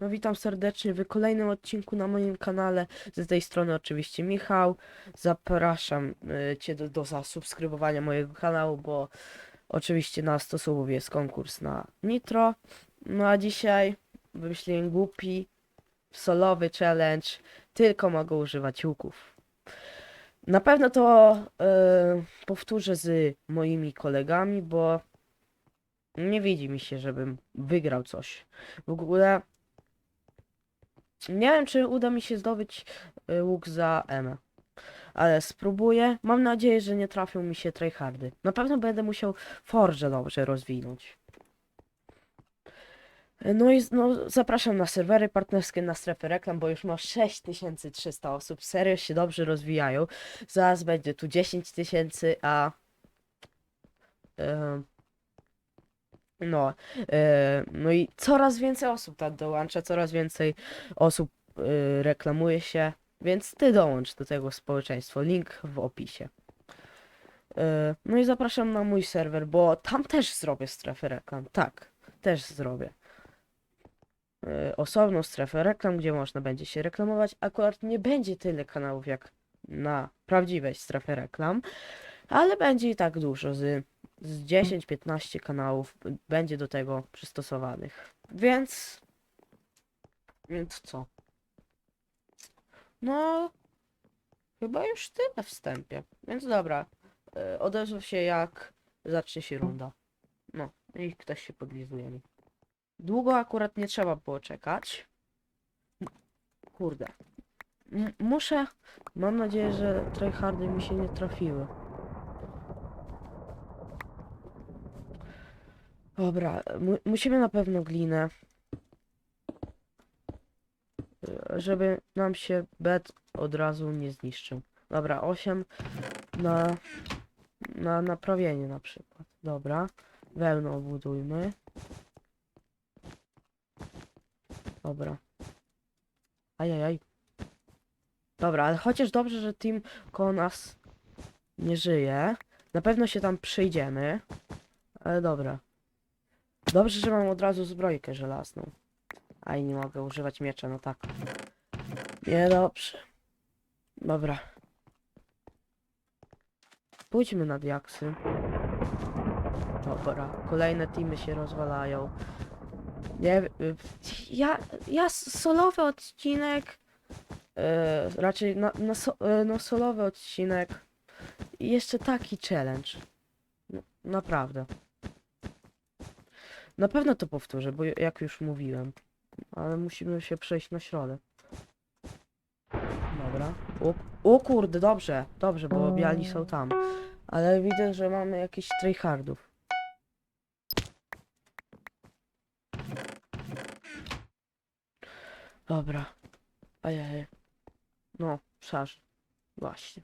No witam serdecznie w kolejnym odcinku na moim kanale. Z tej strony oczywiście Michał. Zapraszam y, Cię do, do zasubskrybowania mojego kanału, bo oczywiście na 100 subów jest konkurs na Nitro. No a dzisiaj wymyśliłem głupi, solowy challenge. Tylko mogę używać łuków. Na pewno to y, powtórzę z moimi kolegami, bo nie widzi mi się, żebym wygrał coś. W ogóle nie wiem, czy uda mi się zdobyć y, łuk za M. Ale spróbuję. Mam nadzieję, że nie trafią mi się tryhardy. Na pewno będę musiał Forge dobrze rozwinąć. No i no, zapraszam na serwery partnerskie, na strefę reklam, bo już ma 6300 osób. Serio się dobrze rozwijają. Zaraz będzie tu 10 tysięcy, a... em, no, e, no i coraz więcej osób tam dołącza, coraz więcej osób y, reklamuje się, więc ty dołącz do tego społeczeństwa. Link w opisie. Y, no i zapraszam na mój serwer, bo tam też zrobię strefę reklam. Tak, też zrobię. Osobną strefę reklam, gdzie można będzie się reklamować. Akurat nie będzie tyle kanałów jak na prawdziwej strefie reklam, ale będzie i tak dużo. Z, z 10-15 kanałów będzie do tego przystosowanych. Więc. Więc co? No. Chyba już tyle wstępie. Więc dobra. E, odezwę się jak zacznie się runda. No. I ktoś się podlizuje mi. Długo akurat nie trzeba było czekać. Kurde. M muszę. Mam nadzieję, że tryhardy mi się nie trafiły. Dobra, mu musimy na pewno glinę. Żeby nam się bed od razu nie zniszczył. Dobra, 8 na, na naprawienie na przykład. Dobra, wełnę obudujmy. Dobra. Ajajaj. Dobra, ale chociaż dobrze, że team koło nas nie żyje. Na pewno się tam przyjdziemy. Ale dobra. Dobrze, że mam od razu zbrojkę żelazną. A i nie mogę używać miecza, no tak. Nie, dobrze. Dobra. Pójdźmy na diaksy. Dobra, kolejne teamy się rozwalają. Nie ja, ja solowy odcinek, e, raczej na, na so, e, no solowy odcinek jeszcze taki challenge. No, naprawdę. Na pewno to powtórzę, bo jak już mówiłem. Ale musimy się przejść na środek. Dobra. O, o kurde, dobrze, dobrze, bo biali są tam. Ale widzę, że mamy jakiś tryhardów. Dobra. Ajaj. No, szarz. Właśnie.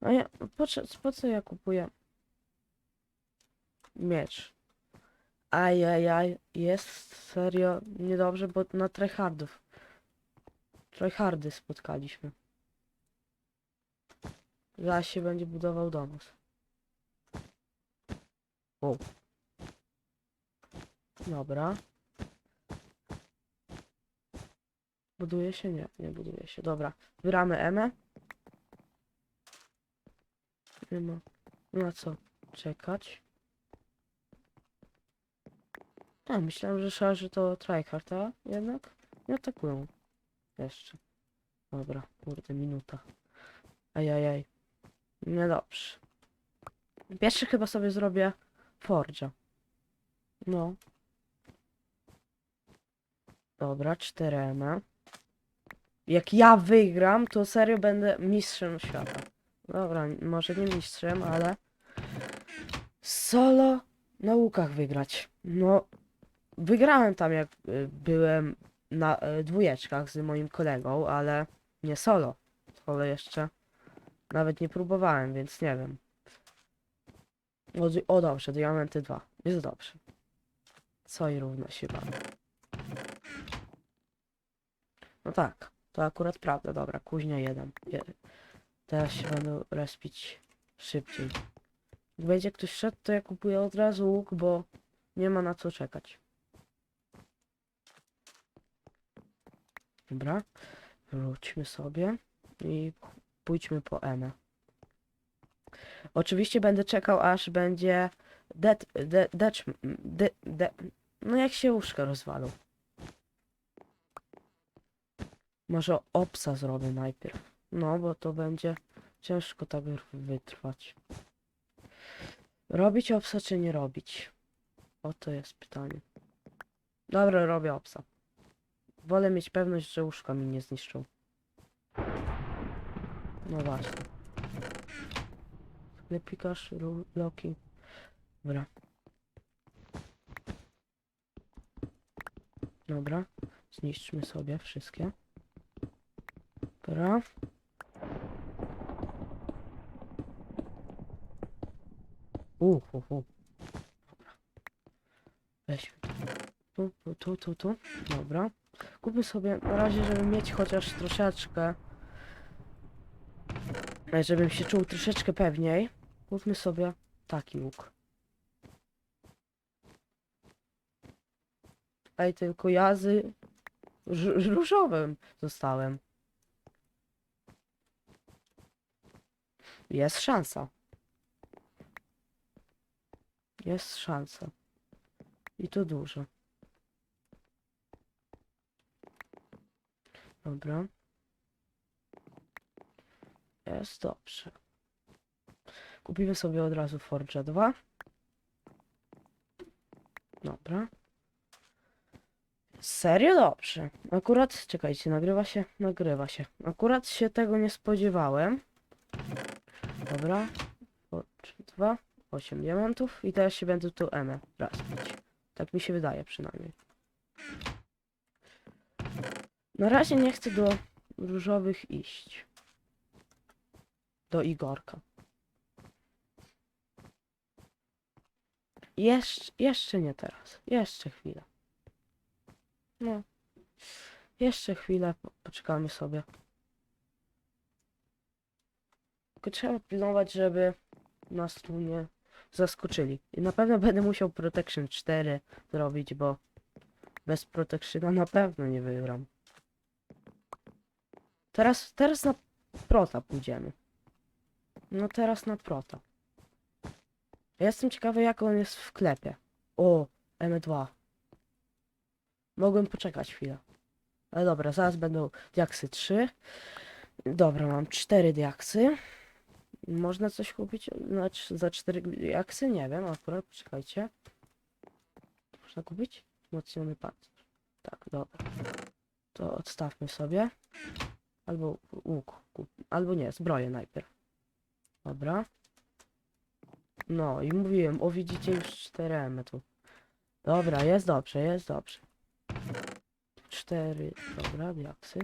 A ja, po, po co ja kupuję miecz? Ajajaj, jest serio niedobrze, bo na tryhardów. Tryhardy spotkaliśmy. Zaraz się będzie budował do nas. O. Dobra. Buduje się? Nie, nie buduje się. Dobra. Wyramy Emę. Nie ma na co czekać. A, myślałem, że szarży to tryhard, a jednak nie atakują. Jeszcze. Dobra, kurde, minuta. Ajajaj. Niedobrze. Pierwszy chyba sobie zrobię Forge'a. No. Dobra, 4 Jak ja wygram, to serio będę mistrzem świata. Dobra, może nie mistrzem, ale... Solo na łukach wygrać. No, wygrałem tam jak y, byłem na y, dwójeczkach z moim kolegą, ale nie solo. Solo jeszcze nawet nie próbowałem, więc nie wiem. O, o dobrze, diamenty 2. Jest dobrze. Co i równa się. No tak, to akurat prawda, dobra, kuźnia 1. Je teraz się będę respić szybciej. Jak będzie ktoś szedł, to ja kupuję od razu łuk, bo nie ma na co czekać. Dobra. Wróćmy sobie i pójdźmy po Emę. Oczywiście będę czekał, aż będzie det, de, de, de, no jak się łóżka rozwalą. Może opsa zrobię najpierw. No, bo to będzie ciężko tak wytrwać. Robić opsa czy nie robić? Oto jest pytanie. Dobra, robię opsa. Wolę mieć pewność, że łóżka mi nie zniszczą. No właśnie. Sklepikasz, ru- bloki. Dobra. Dobra. Zniszczmy sobie wszystkie. Dobra. Uh, uh, uh. Dobra. Weźmy tu, tu, tu, tu. Dobra. Kupmy sobie na razie, żeby mieć chociaż troszeczkę. e, Żebym się czuł troszeczkę pewniej. Kupmy sobie taki łuk. Ej, tylko ja z ż- różowym zostałem. Jest szansa. Jest szansa. I to dużo. Dobra. Jest dobrze. Kupimy sobie od razu Forge 2. Dobra. Serio dobrze. Akurat, czekajcie, nagrywa się? Nagrywa się. Akurat się tego nie spodziewałem. Dobra. Forge 2. 8 diamentów. I teraz się będę tu M raz. Tak mi się wydaje przynajmniej. Na razie nie chcę do różowych iść. Do Igorka. Jeszcze, jeszcze nie teraz. Jeszcze chwilę. No. Jeszcze chwilę po- poczekamy sobie. Tylko trzeba pilnować, żeby nas tu nie zaskoczyli. I na pewno będę musiał Protection 4 zrobić, bo bez Protectiona na pewno nie wygram. Teraz, teraz na prota pójdziemy. No teraz na prota. Ja Jestem ciekawy jak on jest w klepie. O, M2. Mogłem poczekać chwilę. Ale dobra, zaraz będą diaksy 3. Dobra, mam 4 diaksy. Można coś kupić znaczy, za 4 diaksy? Nie wiem, akurat poczekajcie. Można kupić? Wzmocniony pancerz. Tak, dobra. To odstawmy sobie. Albo łuk. kup- Albo nie, zbroję najpierw. Dobra. No i mówiłem, o widzicie już 4 M tu. Dobra, jest dobrze, jest dobrze. 4, dobra, diaksy.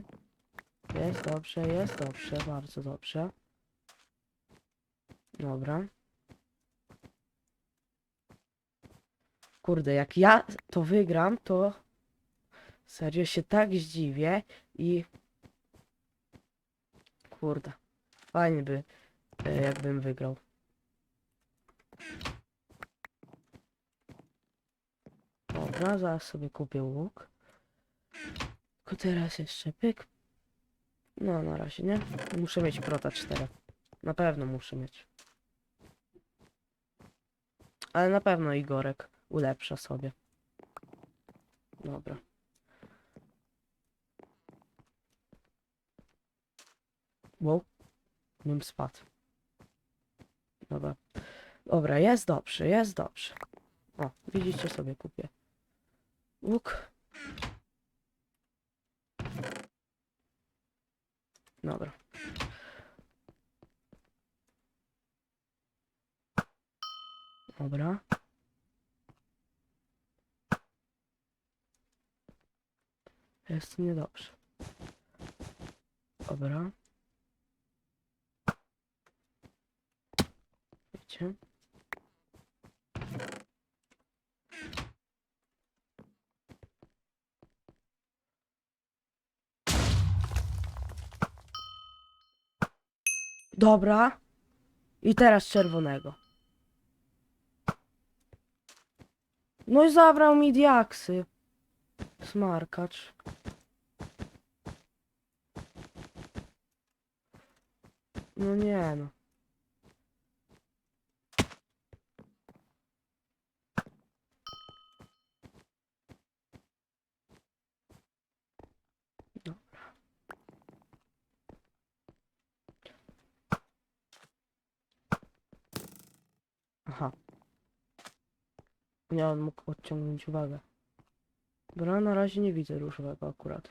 Jest dobrze, jest dobrze, bardzo dobrze. Dobra. Kurde, jak ja to wygram, to serio się tak zdziwię i kurde, fajnie by e, jakbym wygrał. Dobra, zaraz sobie kupię łuk. Tylko teraz jeszcze pyk. No, na razie nie. Muszę mieć prota 4. Na pewno muszę mieć. Ale na pewno Igorek ulepsza sobie. Dobra. Wow. Bym spadł. Dobra. Dobra, jest dobrze, jest dobrze. O, widzicie sobie kupię. Łuk. Dobra. Dobra. Jest niedobrze. Dobra. Czekajcie. Dobra. I teraz czerwonego. No i zabrał mi diaksy. Smarkacz. No nie no. Nie, on mógł odciągnąć uwagę. Dobra, na razie nie widzę różowego akurat.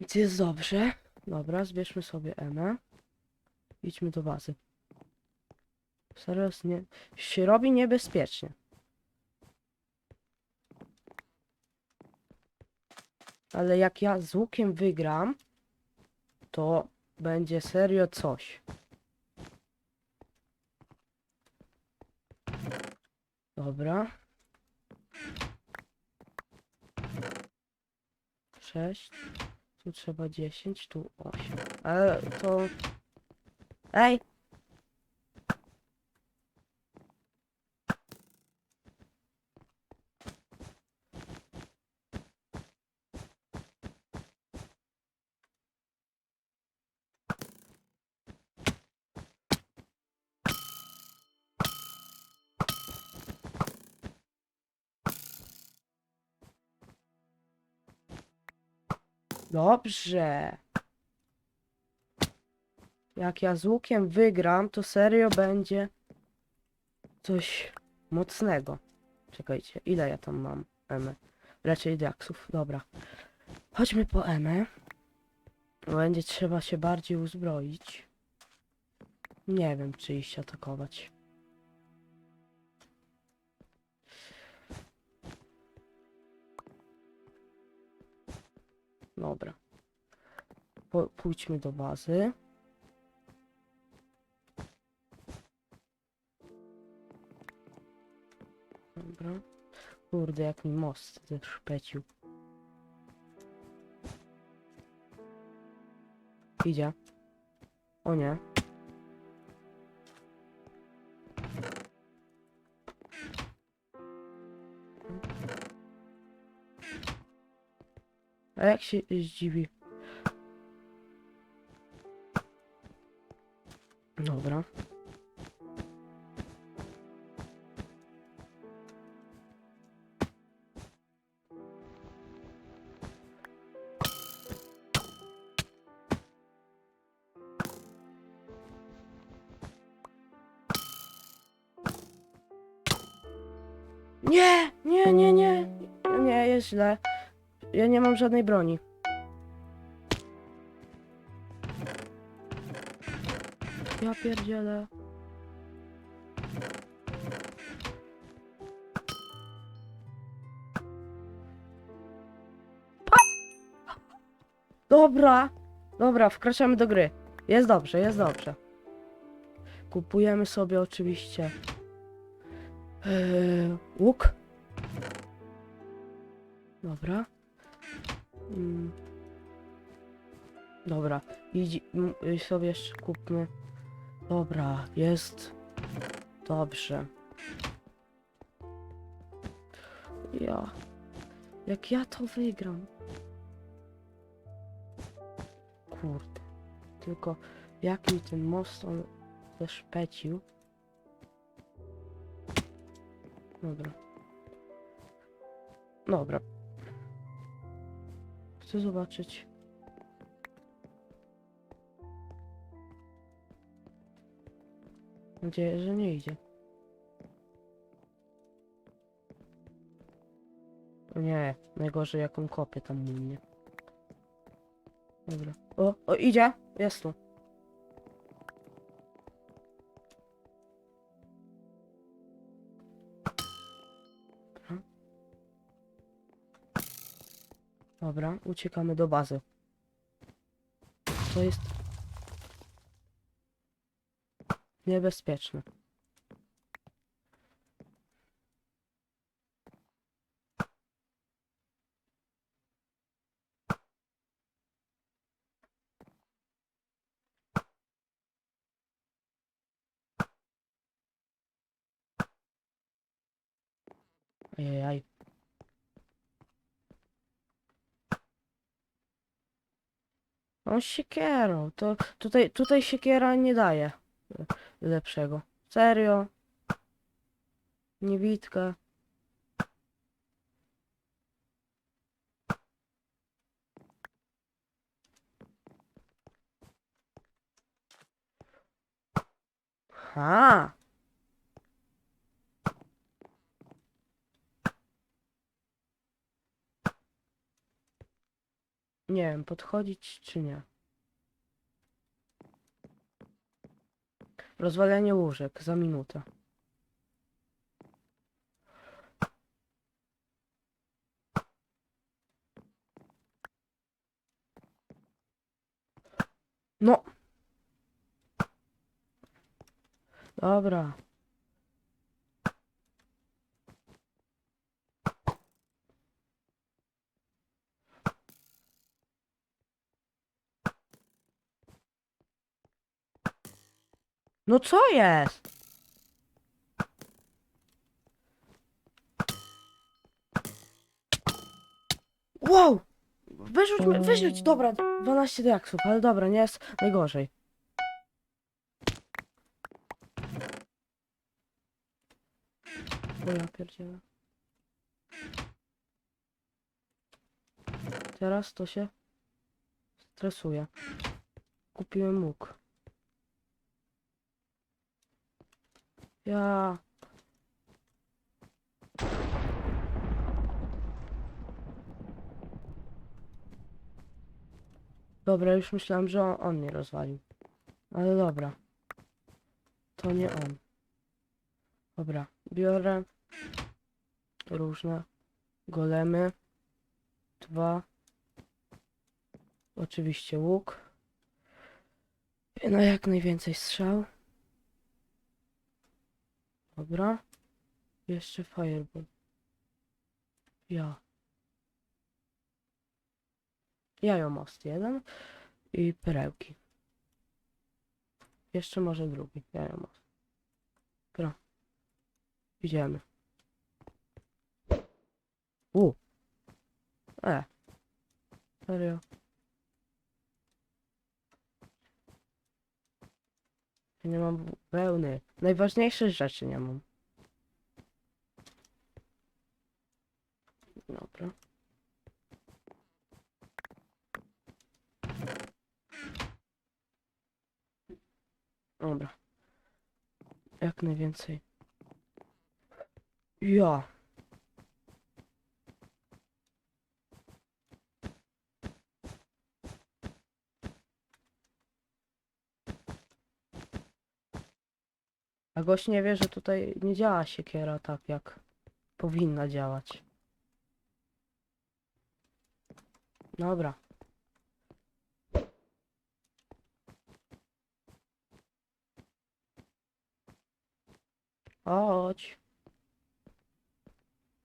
Więc jest dobrze. Dobra, zbierzmy sobie Emę. Idźmy do bazy. Serio, nie... się robi niebezpiecznie. Ale jak ja z łukiem wygram, to będzie serio coś. Dobra. Sześć. Tu trzeba 10, tu 8. Ale to... Ej! Dobrze. Jak ja z łukiem wygram, to serio będzie coś mocnego. Czekajcie, ile ja tam mam Emy? Raczej diaksów, dobra. Chodźmy po Emę. Będzie trzeba się bardziej uzbroić. Nie wiem, czy iść atakować. Dobra. Pójdźmy do bazy. Dobra. Kurde, jak mi most zeszpecił. Idzie. O nie. A jak się zdziwi? Dobra. Nie, nie, nie, nie. Nie, jest źle. Ja nie mam żadnej broni. Ja pierdzielę. Dobra, dobra, wkraczamy do gry. Jest dobrze, jest dobrze. Kupujemy sobie oczywiście yy, łuk. Dobra. Mm. Dobra, idź y, sobie jeszcze kupmy. Dobra, jest dobrze. Ja. Jak ja to wygram? Kurde. Tylko jak mi ten most on zeszpecił. Dobra. Dobra. Chcę zobaczyć. Mam nadzieję, że nie idzie. Nie, najgorzej jaką kopię tam mnie. Dobra. O, o, idzie! Jest tu. Dobra, uciekamy do bazy. To jest niebezpieczne. Ajajaj. On siekierą. To tutaj, tutaj siekiera nie daje e, lepszego. Serio? Niewidka. Ha! Nie wiem, podchodzić czy nie. Rozwalanie łóżek za minutę. No. Dobra. No co jest? Wow! Wyrzuć, wyrzuć, dobra, 12 diaksów, ale dobra, nie jest najgorzej. Ja. Teraz to się stresuje. Kupiłem łuk. Ja. Dobra, już myślałem, że on, on mnie rozwalił. Ale dobra. To nie on. Dobra, biorę różne golemy. Dwa. Oczywiście łuk. Na jak najwięcej strzał. Dobra. Jeszcze fireball. Ja. Jajomost jeden. I perełki. Jeszcze może drugi. Jajomost. Dobra. Idziemy. U. E. Serio. Nie mam wełny. Najważniejsze rzeczy nie mam. Dobra. Dobra. Jak najwięcej. Ja. A gość nie wie, że tutaj nie działa siekiera tak, jak powinna działać. Dobra. Chodź.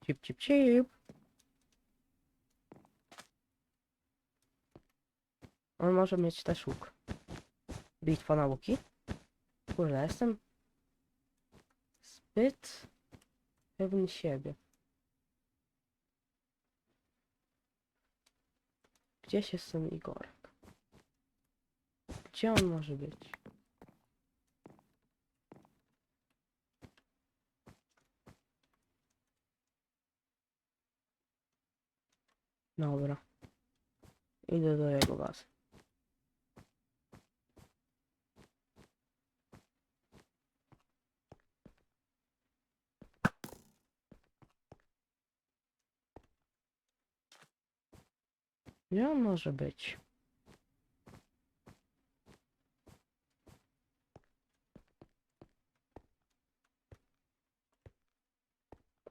Cip, cip, cip. On może mieć też łuk. Bitwa na łuki? Kurde, jestem zbyt pewny siebie. Gdzieś jest ten Igorek? Gdzie on może być? Dobra. Idę do jego bazy. Gdzie on może być?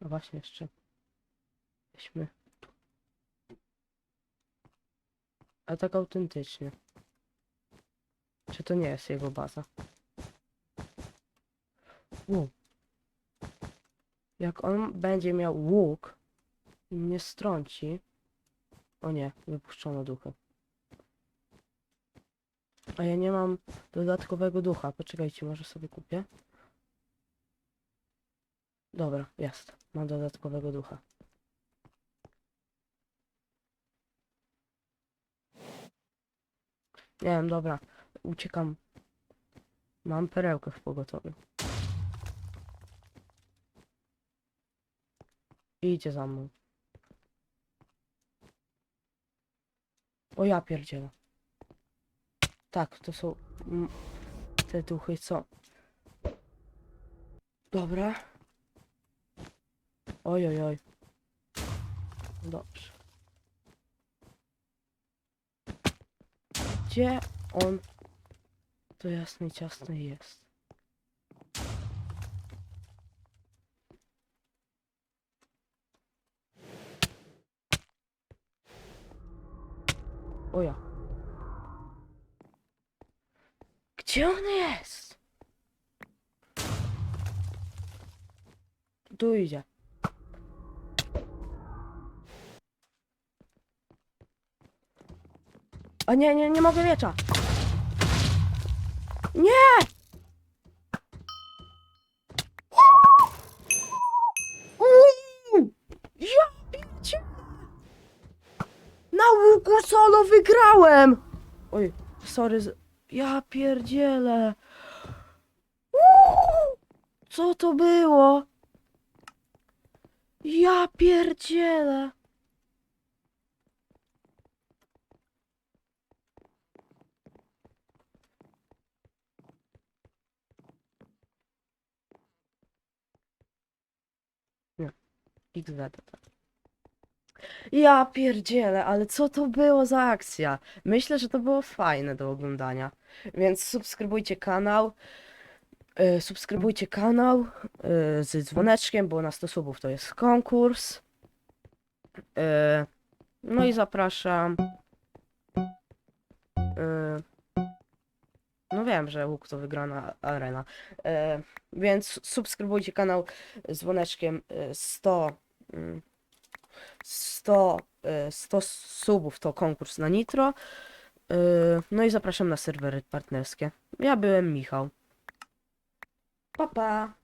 No właśnie jeszcze. Weźmy. A tak autentycznie. Czy to nie jest jego baza? Jak on będzie miał łuk i mnie strąci. O nie, wypuszczono ducha. A ja nie mam dodatkowego ducha. Poczekajcie, może sobie kupię. Dobra, jest. Mam dodatkowego ducha. Nie wiem, dobra. Uciekam. Mam perełkę w pogotowiu. Idzie za mną. O ja pierdzielę. Tak, to są te duchy, co? Dobra. Oj, oj, oj. Dobrze. Gdzie on to jasny i ciasny jest? O ja. Gdzie on jest? Tu idzie. A nie, nie, nie mogę miecza. Nie! Uuu! Ja pierdzie... Na solo wygrałem! Oj, sorry, ja pierdzielę. Co to było? Ja pierdzielę. XD to tak. Ja pierdzielę, ale co to było za akcja? Myślę, że to było fajne do oglądania. Więc subskrybujcie kanał. e, subskrybujcie kanał e, z dzwoneczkiem, bo na 100 subów to jest konkurs. E, no i zapraszam. No wiem, że łuk to wygrana arena. Więc subskrybujcie kanał z dzwoneczkiem e, 100. mm, 100, e, 100 subów to konkurs na Nitro. E, No i zapraszam na serwery partnerskie. Ja byłem Michał. Pa pa!